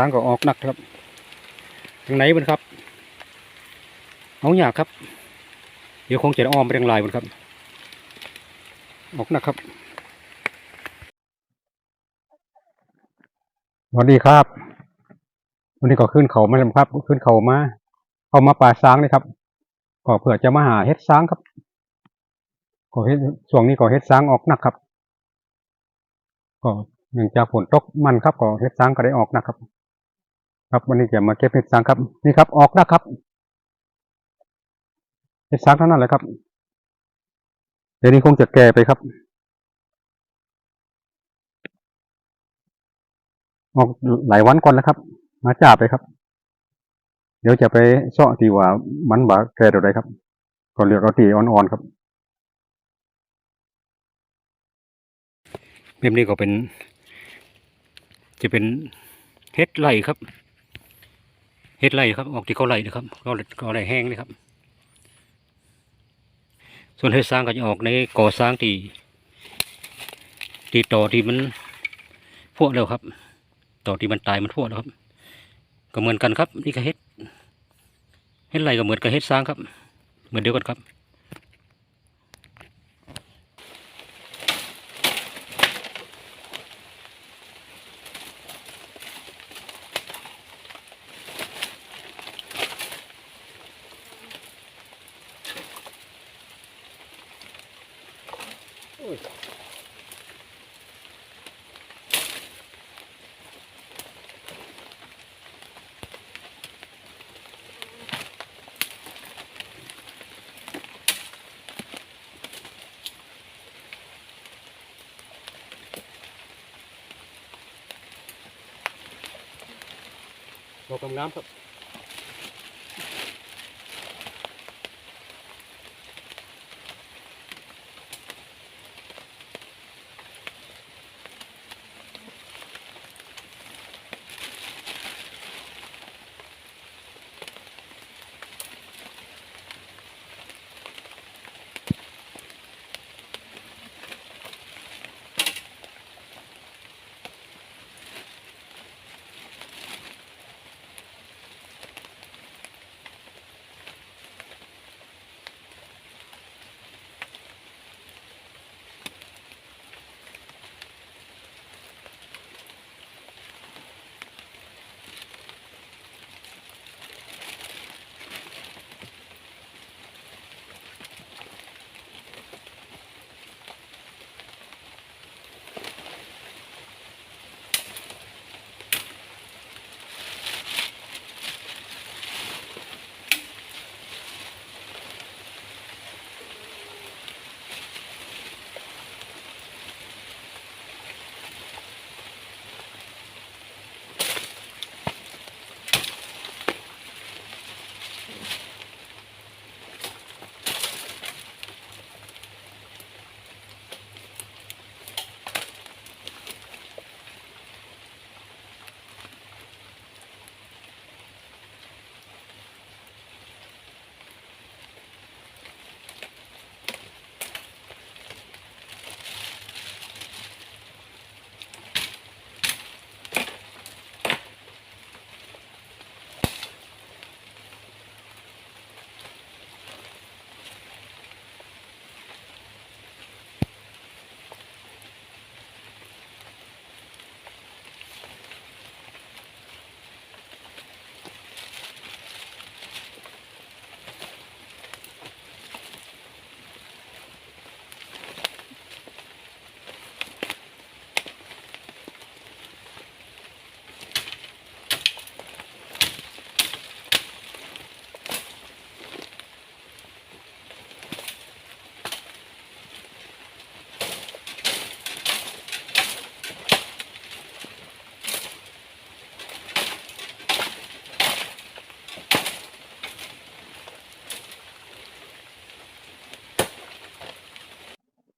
ทางก็ออกหนักครับทางไหนมันครับเอาอยากครับ เดี๋ยวคงจะอ้อมไปทางลายมันครับ ออกหนักครับสวัสดีครับ วันนี้ก็ขึ้นเขามาแล้วครับ ขึ้นเขามา เข้ามาป่าช้างเลยครับก็เผื่อจะมาหาเฮ็ดช้างครับก็เฮ็ดช่วงนี้ก็เฮ็ดช้างออกหนักครับ ก็เนื่องจากฝนตกมันครับก็เฮ็ดช้างก็ได้ออกหนักครับ ครับวันนี้จะมาเก็บเห็ดช้างครับนี่ครับ ออกหนักครับเห็ดช้างเท่านั้นแหละครับ เดี๋ยวนี้คงจะแก่ไปครับ ออกหลายวันก่อนแล้วครับ มาจ่าไปครับ เดี๋ยวจะไปเสาะที่ว่ามันบาแก่ตัวใดครับก็เลือกเอาตีอ่อนๆครับแบบนี้ก็เป็น จะเป็นเฮ็ดไร่ครับ เฮ็ดไร่ครับ ออกที่เขาไร่นะครับเขาเขาไร่แห้งนะครับ ส่วนเฮ็ดสร้างก็จะออกในก่อสร้างที่ที่ต่อที่มันพวกแล้วครับ ต่อที่มันตายมันพวกแล้วครับ ก็เหมือนกันครับ นี่ก็เฮ็ดเฮ็ดไร่ก็เหมือนกับเฮ็ดสร้างครับ เหมือนเดียวกันครับ บอกก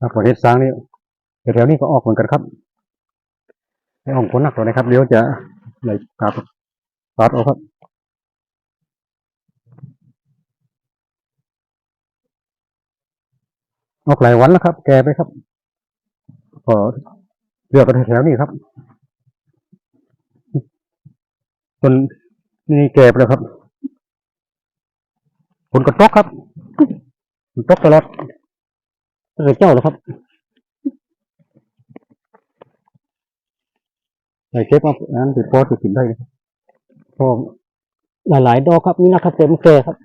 น้ำครับครับประเทศสร้างนี่แถวๆนี้ก็ออกเหมือนกันครับไอ้ของคนหนักตัวนะครับเดี๋ยวจะไหลกลับตัดออกครับออกหลายวันแล้วครับ แกไปครับก็เลือกกันแถวๆนี้ครับต้นนี่แกไปแล้วครับฝนก็ตกครับฝนตกตลอด ตั้งแต่เจ้าแล้วครับใส่เก็บมาอันนั้นติดพอจะกินได้เลยครับพอหลายๆดอกครับนี่นะครับเต็มแก่ครับ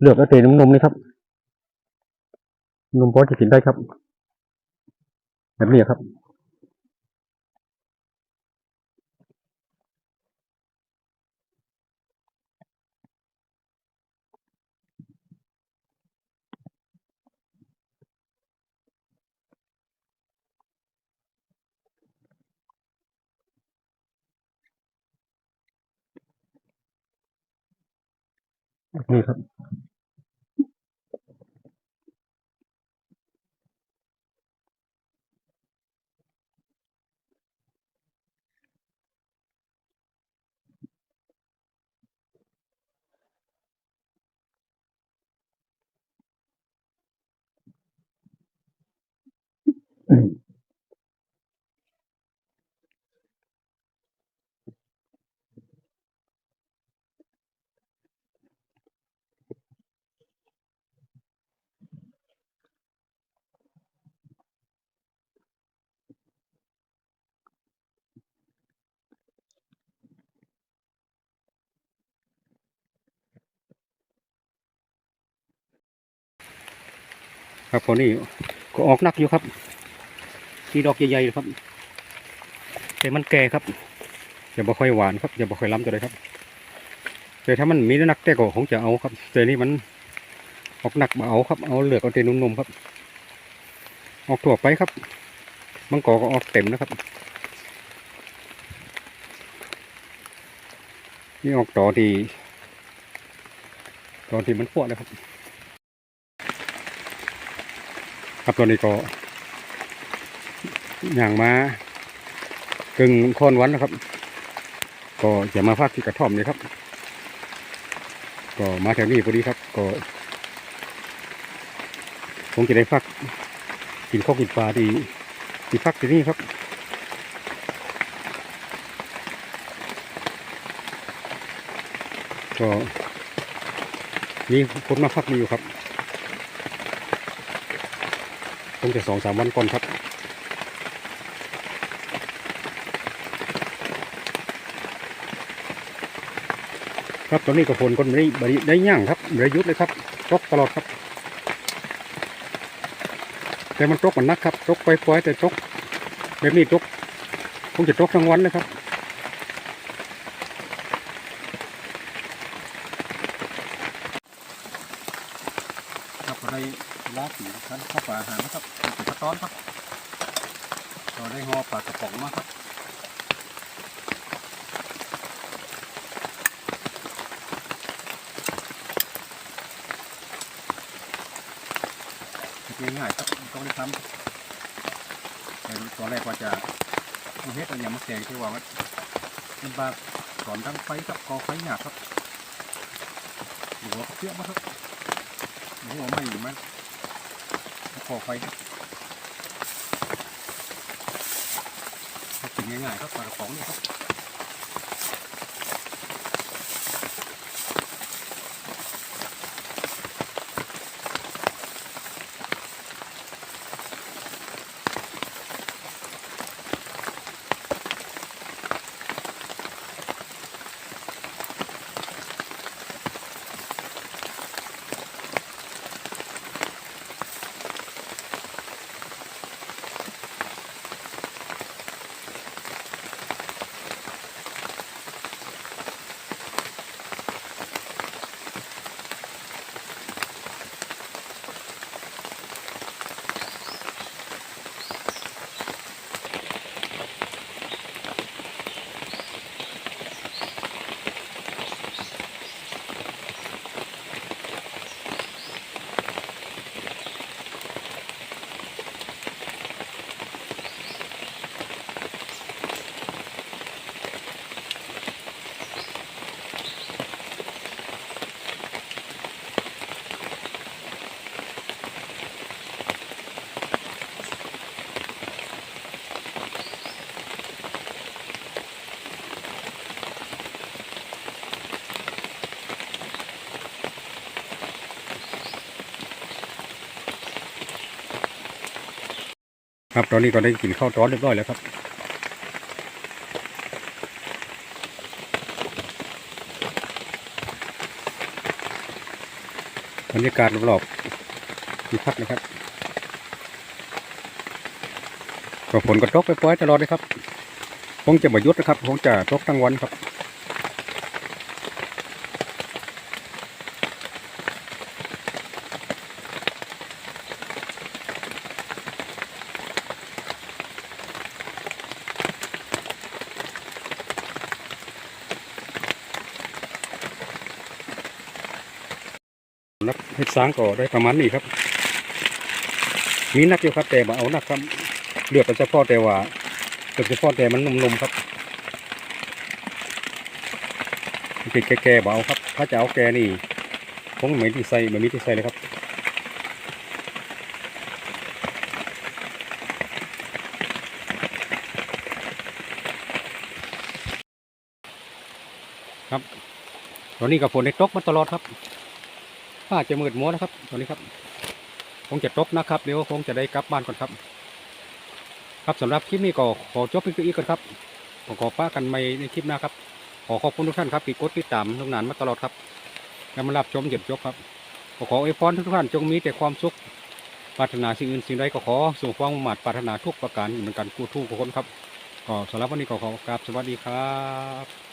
เลือกเอาแต่นมๆเลยครับนมพอจะกินได้ครับแบบนี้ครับ นี่ค ครับพอนี่ก็ออกนักอยู่ครับที่ดอกใหญ่ๆครับ แต่มันแก่ครับอย่าบ่ค่อยหวานครับอย่าบ่ค่อยล้ำตัวเลยครับ แต่ถ้ามันมีนักแต่ก็คงจะเอาครับแต่นี่มันออกหนักมาเอาครับ เอาเหลือกเอาแต่นุ่มๆครับ ออกถั่วไปครับมังกรก็ออกเต็มนะครับ นี่ออกต่อที่ตอนที่มันพวกนะครับ ครับตอนนี้ก็อย่างมากึ่งค่อนวันนะครับ ก็จะมาพักที่กระท่อมนี่ครับ ก็มาแถวนี้พอดีครับ ก็คงจะได้พักกินข้าวกินปลาที่ที่พักที่นี่ครับก็มีคนมาพักมีอยู่ครับ คงจะสองสามวันก่อนครับครับตอนนี้ก็ฝนก็ไม่ได้ได้ย่างครับได้ยุดเลยครับตกตลอดครับ แต่มันตกมันนักครับตกไปปล่อยๆแต่ตกแบบนี้ตกคงจะตกทั้งวันเลยครับ ครับก็ได้ลาสีครับข้าวปลาอาหารนะครับเป็กระต้อนครับเราได้ห่อปลากระป๋องมาครับง่ายๆครับต้องได้ทำแต่ตอนแรกว่าจะเฮ็ดอะไรมาแกงที่ว่ามันมันบาก่อนตั้งไฟครับกอไฟหยาบครับหัวเสี้ยมาครับ หัวไม่อยู่มันขอไฟกินง่ายๆครับปลากระป๋องนี่ครับ ครับตอนนี้ก็ได้กินข้าวร้อนเรียบร้อยแล้วครับ บรรยากาศรอบๆที่พักนะครับก็ฝนก็ตกไปปล่อยๆตลอดเลยครับ คงจะมายุดนะครับ คงจะตกทั้งวันครับ นับเฮ็ดสางก็ได้ประมาณนี้ครับ มีนักอยู่ครับแต่บ่เอานักครับเลือกเป็นเฉพาะแต่ว่าเป็นเฉพาะแต่มันนุ่มๆครับติดแก่ๆบ่เอาครับ ถ้าจะเอาแก่นี่คงไม่ที่ใส่ไม่มีที่ใส่เลยครับครับตอนนี้กับฝนได้ตกมาตลอดครับาจะมืดมัวนะครับตอนนี้ครับ คงจะตกนะครับ เดี๋ยวคงจะได้กลับบ้านก่อนครับ ครับสำหรับคลิปนี้ก็ขอจบเพียงเท่านี้ก่อนครับขอขอป้ากันใหม่ในคลิปหน้าครับ ขอขอบคุณทุกท่านครับที่กดติดตามทุกนานมาตลอดครับและมารับชมเก็บจบครับ ขอขออวยพรทุกท่านจงมีแต่ความสุขปรารถนาสิ่งอื่นสิ่งใดก็ขอสู่ความมุ่งมั่นปรารถนาทุกประการเหมือนกันกู้ทุกคนครับ ก็สำหรับวันนี้ก็ขอกราบสวัสดีครับ